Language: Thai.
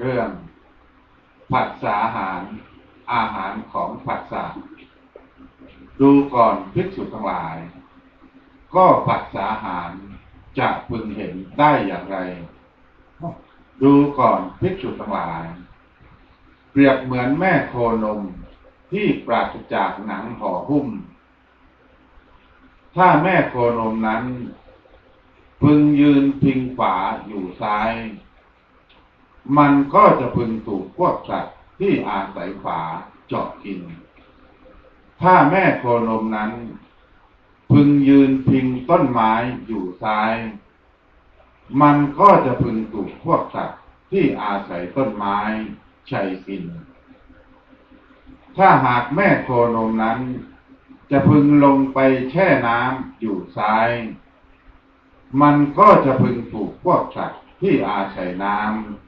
เรื่องผัสสาหาร อาหารของผัสสะดูก่อนภิกษุทั้งหลาย ก็ผัสสาหารจะพึงเห็นได้อย่างไร ดูก่อนภิกษุทั้งหลาย เปรียบเหมือนแม่โคนมที่ปราศจากหนังห่อหุ้ม ถ้าแม่โคนมนั้น พึงยืนพิงฝาอยู่ซ้าย มันก็จะพึงถูกพวกสัตว์ที่อาศัยฝาเจาะกิน ถ้าแม่โคนมนั้น พึงยืนพิงต้นไม้อยู่ซ้าย มันก็จะพึงถูกพวกสัตว์ที่อาศัยต้นไม้ชัยกิน ถ้าหากแม่โคนมนั้น จะพึงลงไปแช่น้ำอยู่ซ้าย มันก็จะพึงถูกพวกสัตว์ที่อาศัยน้ำ